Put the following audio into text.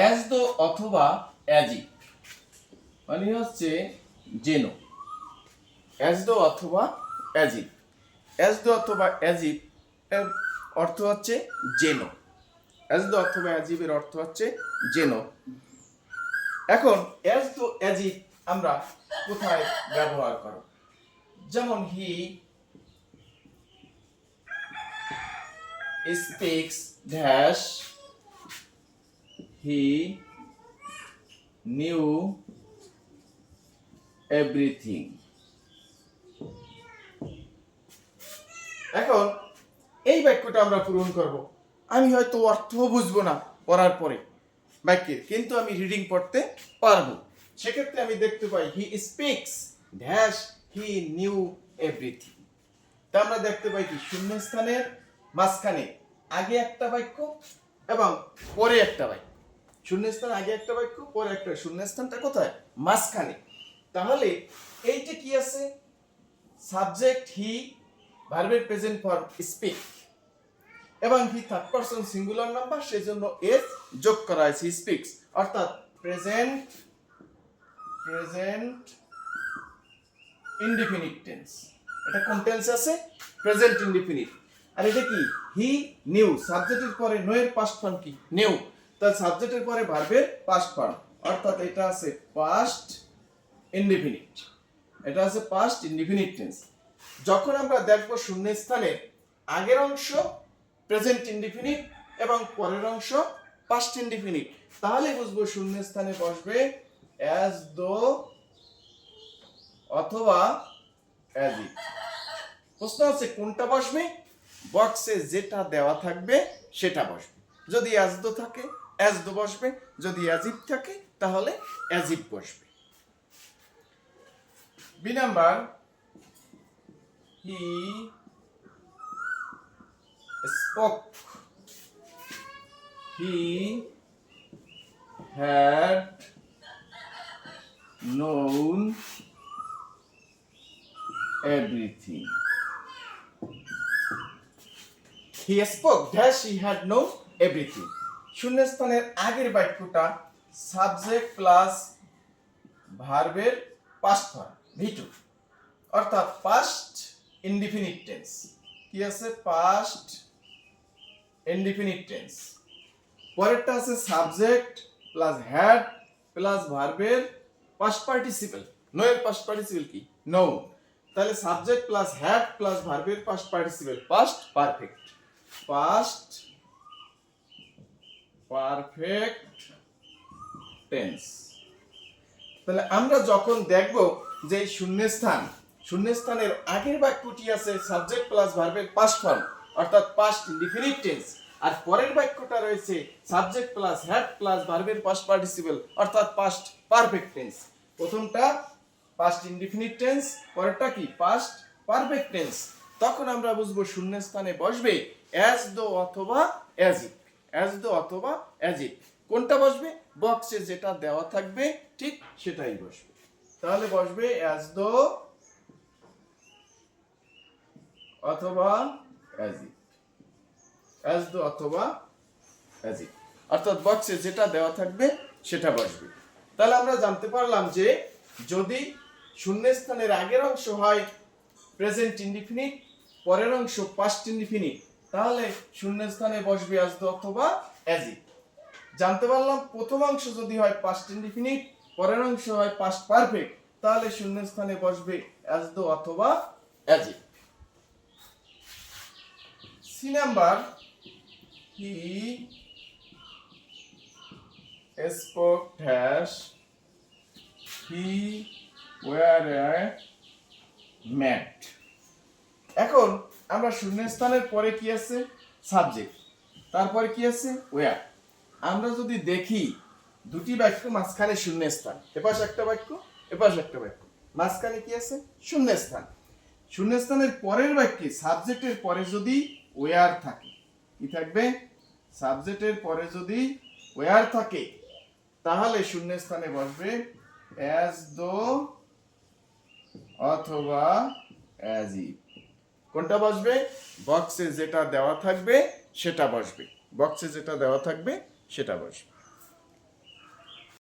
As though অথবা অ্যাজি মানে হচ্ছে জেনো অ্যাজ দো অথবা অ্যাজিপ অ্যাজ দো অথবা অ্যাজিপ এর অর্থ হচ্ছে জেনো অ্যাজ দো অথবা অ্যাজিপের অর্থ হচ্ছে জেনো এখন অ্যাজ দো অ্যাজিপ আমরা কোথায় ব্যবহার করব? যেমন he speaks dash he knew everything এখন এই বাক্যটা আমরা পূরণ করব। আমি হয়তো অর্থ বুঝব না পড়ার পরে বাক্যের কিন্তু আমি রিডিং পড়তে পারব। সেক্ষেত্রে আমি দেখতে পাই he speaks dash he knew everything তা আমরা দেখতে পাই কি, শূন্যস্থানের মাঝখানে আগে একটা বাক্য এবং পরে একটা বাক্য। শূন্যস্থান আগে একটা বাক্য, পরে একটা। শূন্যস্থানটা কোথায়? মাঝখানে। তাহলে এইটা কি আছে? সাবজেক্ট হি ভার্বের প্রেজেন্ট ফর্ম স্পিক এবং he third person singular number সেই জন্য এস যোগ করা হয়েছে স্পিক্স অর্থাৎ প্রেজেন্ট প্রেজেন্ট ইনডিফিনিট টেন্স এটা কোন টেন্স আছে? প্রেজেন্ট ইনডিফিনিট আর এটা কি? হি নিউ সাবজেক্টের পরে নো এর পাস্ট ফর্ম কি? নিউ তাহলে সাবজেক্টের পরে ভার্বের পাস্ট ফর্ম অর্থাৎ এটা আছে পাস্ট ইনডিফিনিট এটা আছে পাস্ট ইনডিফিনিট টেন্স যখন আমরা দেখব শূন্যস্থানের আগের অংশ প্রেজেন্ট ইনডিফিনিট এবং পরের অংশ পাস্ট ইনডিফিনিট তাহলে বুঝব শূন্যস্থানে বসবে অ্যাজ দো অথবা অ্যাজ ইট প্রশ্ন আছে কোনটা বসবে? বক্সে যেটা দেওয়া থাকবে সেটা বসবে। যদি অ্যাজ দো থাকে অ্যাজ দো বসবে যদি অ্যাজিপ থাকে তাহলে অ্যাজিপ বসবে B number spoke he had known everything he spoke dash he had known everything শূন্যস্থানের আগের বাক্যটা সাবজেক্ট প্লাস ভার্বের পাস্ট ফর্ম ভিটু অর্থাৎ পাস্ট ইনডিফিনিট টেন্স কি আছে? পাস্ট ইনডিফিনিট টেন্স পরেরটা আছে সাবজেক্ট প্লাস হ্যাড প্লাস ভার্বের past participle no past participle কি? নো তাহলে সাবজেক্ট প্লাস হ্যাড প্লাস ভার্বের past participle past perfect past perfect tense তাহলে আমরা যখন দেখব যে শূন্যস্থান, শূন্যস্থানের আগের বাক্যটি আছে সাবজেক্ট প্লাস ভার্বের পাস্ট ফর্ম অর্থাৎ পাস্ট ইনডিফিনিট টেন্স আর পরের বাক্যটা রয়েছে সাবজেক্ট প্লাস হ্যাড প্লাস ভার্বের পাস্ট পার্টিসিপল অর্থাৎ পাস্ট পারফেক্ট টেন্স প্রথমটা পাস্ট ইনডিফিনিট টেন্স পরেরটা কি? পাস্ট পারফেক্ট টেন্স তখন আমরা বুঝব শূন্যস্থানে বসবে অ্যাজ দো অথবা অ্যাজ ইট অ্যাজ দো অথবা অ্যাজ ইট কোনটা বসবে? বক্সে যেটা দেওয়া থাকবে, ঠিক সেটাই বসবে। তাহলে বসবে অ্যাজ দো অথবা অ্যাজ ইট অ্যাজ দো অথবা অ্যাজ ইট অর্থাৎ বক্সে যেটা দেওয়া থাকবে, সেটা বসবে। তাহলে আমরা জানতে পারলাম যে যদি শূন্যস্থানের আগের অংশ হয় প্রেজেন্ট ইনডিফিনিট পরের অংশ পাস্ট ইনডিফিনিট তাহলে শূন্যস্থানে বসবে অ্যাজ দো অথবা অ্যাজ জানতে পারলাম প্রথম অংশ যদি হয় পাস্ট ইনডিফিনিট পরের অংশ হয় পাস্ট পারফেক্ট তাহলে শূন্যস্থানে বসবে অ্যাজ দো অথবা as C number he he were a mat এখন আমরা শূন্যস্থানের পরে কি আছে? সাবজেক্ট তারপরে কি আছে? ওয়ার আমরা যদি দেখি, দুটি বাক্য মাঝখানে শূন্যস্থান। এপাশ একটা বাক্য, এপাশ একটা বাক্য। মাঝখানে কি আছে? শূন্যস্থান। শূন্যস্থানের পরের বাক্যে সাবজেক্টের পরে যদি ওয়ার থাকে, কি থাকবে? সাবজেক্টের পরে যদি ওয়ার থাকে, তাহলে শূন্যস্থানে বসবে অ্যাজ দো অথবা অ্যাজ ইফ কোনটা বসবে? বক্সে যেটা দেওয়া থাকবে সেটা বসবে। বক্সে যেটা দেওয়া থাকবে সেটা বসবে।